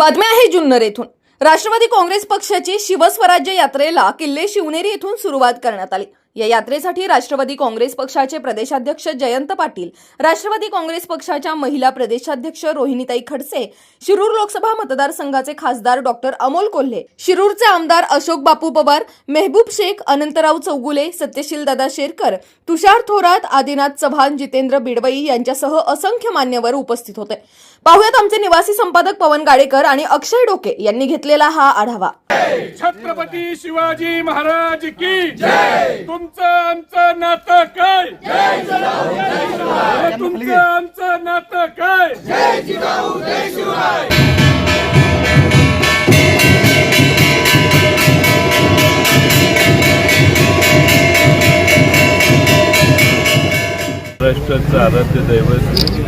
बातम्या आहे जुन्नर येथून. राष्ट्रवादी काँग्रेस पक्षाची शिवस्वराज्य यात्रेला किल्ले शिवनेरी येथून सुरुवात करण्यात आली. या यात्रेसाठी राष्ट्रवादी काँग्रेस पक्षाचे प्रदेशाध्यक्ष जयंत पाटील राष्ट्रवादी काँग्रेस पक्षाच्या महिला प्रदेशाध्यक्ष रोहिणीताई खडसे शिरूर लोकसभा मतदारसंघाचे खासदार डॉक्टर अमोल कोल्हे शिरूरचे आमदार अशोक बापू पवार मेहबूब शेख अनंतराव चौगुले सत्यशील दादा शेरकर तुषार थोरात आदिनाथ चव्हाण जितेंद्र बिडवई यांच्यासह असंख्य मान्यवर उपस्थित होते. पाहुयात आमचे निवासी संपादक पवन गाडेकर आणि अक्षय डोके यांनी घेतलेला हा आढावा. छत्रपती शिवाजी महाराज की तुमचं आमचं नातं काय? तुमचं आमचं नातं काय? महाराष्ट्राचं आराध्य दैवत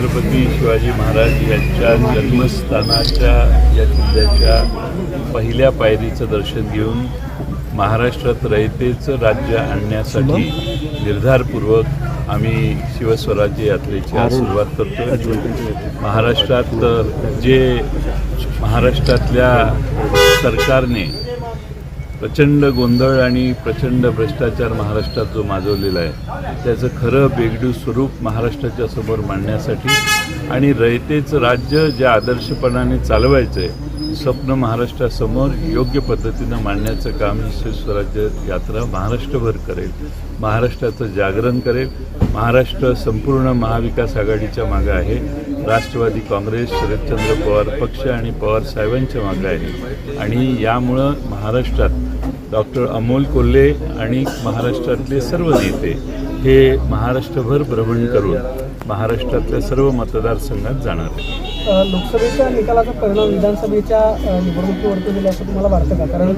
छत्रपती शिवाजी महाराज यांच्या जन्मस्थानाच्या या किल्ल्याच्या पहिल्या पायरीचं दर्शन घेऊन महाराष्ट्रात रयतेचं राज्य आणण्यासाठी निर्धारपूर्वक आम्ही शिवस्वराज्य यात्रेची आज सुरुवात करतो महाराष्ट्रात जे महाराष्ट्रातल्या सरकारने प्रचंड गोंधळ आणि प्रचंड भ्रष्टाचार महाराष्ट्रात जो माजवलेला आहे त्याचं खरं बेगडू स्वरूप महाराष्ट्राच्या समोर मांडण्यासाठी आणि रयतेचं राज्य ज्या आदर्शपणाने चालवायचं आहे स्वप्न महाराष्ट्रासमोर योग्य पद्धतीनं मांडण्याचं काम ही स्वराज्य यात्रा महाराष्ट्रभर करेल महाराष्ट्राचं जागरण करेल. महाराष्ट्र संपूर्ण महाविकास आघाडीच्या मागं आहे. राष्ट्रवादी काँग्रेस शरदचंद्र पवार पक्ष आणि पवार साहेबांच्या मागं आहे. आणि यामुळं महाराष्ट्रात डॉक्टर अमोल कोल्हे आणि महाराष्ट्रातले सर्व नेते हे महाराष्ट्रभर भ्रमण करून महाराष्ट्रातल्या सर्व मतदारसंघात जाणार आहेत. अ, लोकसभेच्या निकालाचा परिणाम विधानसभेच्या निवडणुकीवरती होईल असं तुम्हाला वाटतं का? कारण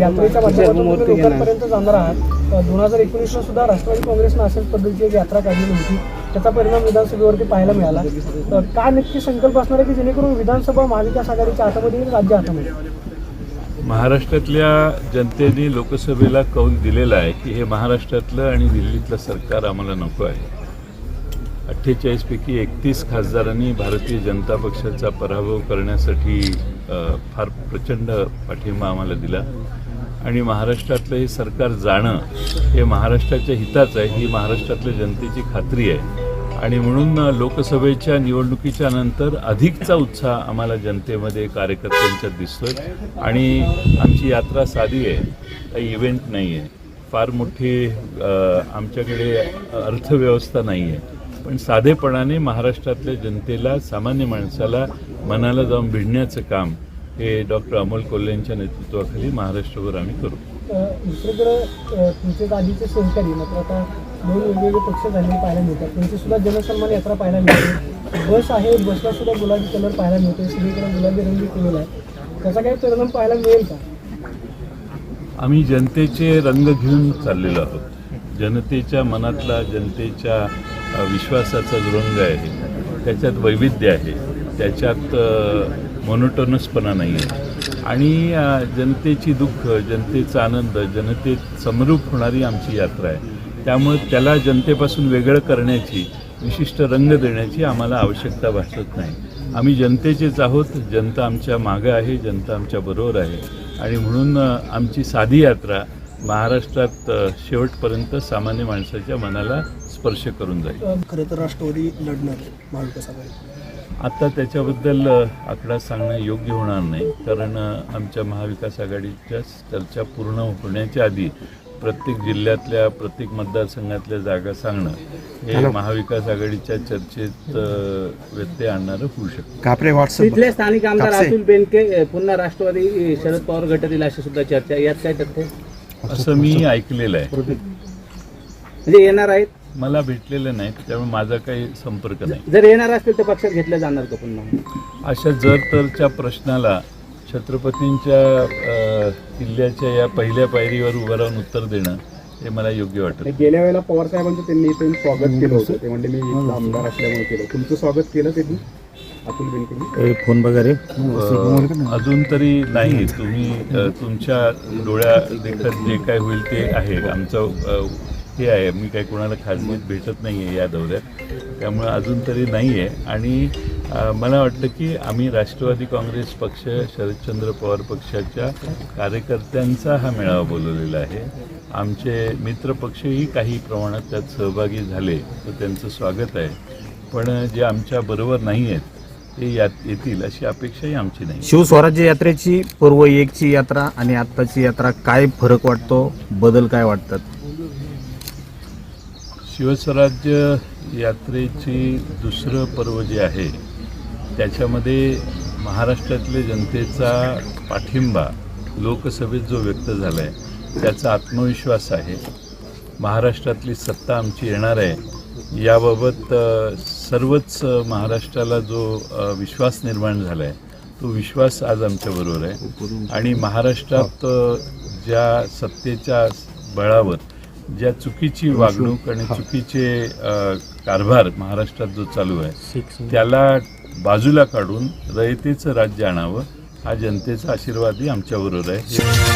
यात्रेच्या माध्यमातून लोकांपर्यंत जाणार आहात. दोन हजार एकोणीसला सुद्धा राष्ट्रवादी काँग्रेसनं अशाच पद्धतीची एक यात्रा काढलेली होती. त्याचा परिणाम विधानसभेवरती पाहायला मिळाला. का नक्की संकल्प असणार आहे की जेणेकरून विधानसभा महाविकास आघाडीच्या हातामध्ये राज्य हातामध्ये? महाराष्ट्रातल्या जनतेने लोकसभेला कौल दिलेला आहे की हे महाराष्ट्रातलं आणि दिल्लीतलं सरकार आम्हाला नको आहे. अठ्ठेचाळीसपैकी एकतीस खासदारांनी भारतीय जनता पक्षाचा पराभव करण्यासाठी फार प्रचंड पाठिंबा आम्हाला दिला. आणि महाराष्ट्रातलं हे सरकार जाणं हे महाराष्ट्राच्या हिताचं आहे ही महाराष्ट्रातल्या जनतेची खात्री आहे. आणि म्हणून लोकसभेच्या निवडणुकीच्या नंतर अधिकचा उत्साह आम्हाला जनतेमध्ये कार्यकर्त्यांच्यात दिसतोय. आणि आमची यात्रा साधी आहे काही इव्हेंट नाही आहे. फार मोठी आमच्याकडे अर्थव्यवस्था नाही आहे. पण साधेपणाने महाराष्ट्रातल्या जनतेला सामान्य माणसाला मनाला जाऊन भिडण्याचं काम हे डॉक्टर अमोल कोल्हेंच्या नेतृत्वाखाली महाराष्ट्रभर आम्ही करू. दुसरीकडे तुमचे आधीचे सहकारी मात्र आता दोन वेगवेगळे पक्ष झालेले पाहायला मिळतात. त्यांची सुद्धा जनसन्मान यात्रा पाहायला मिळते. बस आहे बसला सुद्धा गुलाबी कलर पाहायला मिळतो. सगळीकडे गुलाबी रंगी केलेला आहे. त्याचा काही परिणाम पाहायला मिळेल का? आम्ही जनतेचे रंग घेऊन चाललेलो आहोत. जनतेच्या मनातला जनतेच्या विश्वासाचा जो रंग आहे त्याच्यात वैविध्य आहे. त्याच्यात मोनोटोनसपणा नाही आहे आणि जनतेची दुःख जनतेचा आनंद जनतेत समरूप होणारी आमची यात्रा आहे. त्यामुळे त्याला जनतेपासून वेगळं करण्याची विशिष्ट रंग देण्याची आम्हाला आवश्यकता भासत नाही. आम्ही जनतेचेच आहोत जनता आमच्या मागं आहे जनता आमच्या बरोबर आहे. आणि म्हणून आमची साधी यात्रा महाराष्ट्रात शेवटपर्यंत सामान्य माणसाच्या मनाला स्पर्श करून जाईल. खरं तर राष्ट्रवादी लढणार महाविकास आघाडी आता त्याच्याबद्दल आकडा सांगणं योग्य होणार नाही. कारण आमच्या महाविकास आघाडीच्या चर्चा पूर्ण होण्याच्या आधी प्रत्येक जिल्ह्यातल्या प्रत्येक मतदारसंघातल्या जागा सांगणं हे महाविकास आघाडीच्या चर्चेत व्यत्यय आणणारं होऊ शकतं. कापरे व्हॉट्सअप तिथले स्थानिक आमदार. अतुल बेनके पुन्हा राष्ट्रवादी शरद पवार गटातील अशी सुद्धा चर्चा यात काय तथ्य? असं मी ऐकलेलं आहे. म्हणजे येणार आहेत? मला भेटलेलं नाही त्यामुळे माझा काही संपर्क नाही. जर येणार असतील तर पक्षात घेतले जाणार का पुन्हा? अशा जर तरच्या प्रश्नाला छत्रपतींच्या किल्ल्याच्या या पहिल्या पायरीवर उभं राहून उत्तर देणं हे मला योग्य वाटत. गेल्या वेळेला पवार साहेबांचं त्यांनी इथे स्वागत केलं होतं. ते म्हणजे मी आमदार असल्यामुळे केलं. तुमचं स्वागत केलं त्यांनी? फोन वगैरे अ, अजून तरी नाही. तुम्ही तुमच्या डोळ्या देखत जे काय होईल ते आहे. आमचं हे आहे. मी काही कोणाला खाजगीत भेटत नाही आहे या दौऱ्यात. त्यामुळे अजून तरी नाही आहे. आणि मला वाटतं की आम्ही राष्ट्रवादी काँग्रेस पक्ष शरदचंद्र पवार पक्षाच्या कार्यकर्त्यांचा हा मेळावा बोलवलेला आहे. आमचे मित्रपक्षही काही प्रमाणात त्यात सहभागी झाले तर त्यांचं स्वागत आहे. पण जे आमच्या बरोबर नाही आहेत ते यात येतील अशी अपेक्षाही आमची नाही. शिवस्वराज्य यात्रेची पूर्व एकची यात्रा आणि आत्ताची यात्रा काय फरक वाटतो? बदल काय वाटतात? शिवस्वराज्य यात्रेची दुसरं पर्व जे आहे त्याच्यामध्ये महाराष्ट्रातल्या जनतेचा पाठिंबा लोकसभेत जो व्यक्त झाला आहे त्याचा आत्मविश्वास आहे. महाराष्ट्रातली सत्ता आमची येणार आहे. याबाबत सर्वच महाराष्ट्राला जो विश्वास निर्माण झाला आहे तो विश्वास आज आमच्याबरोबर आहे. आणि महाराष्ट्रात ज्या सत्तेच्या बळावर ज्या चुकीची वागणूक आणि चुकीचे कारभार महाराष्ट्रात जो चालू आहे त्याला बाजूला काढून रयतेचं राज्य आणावं हा जनतेचा आशीर्वादही आमच्याबरोबर आहे.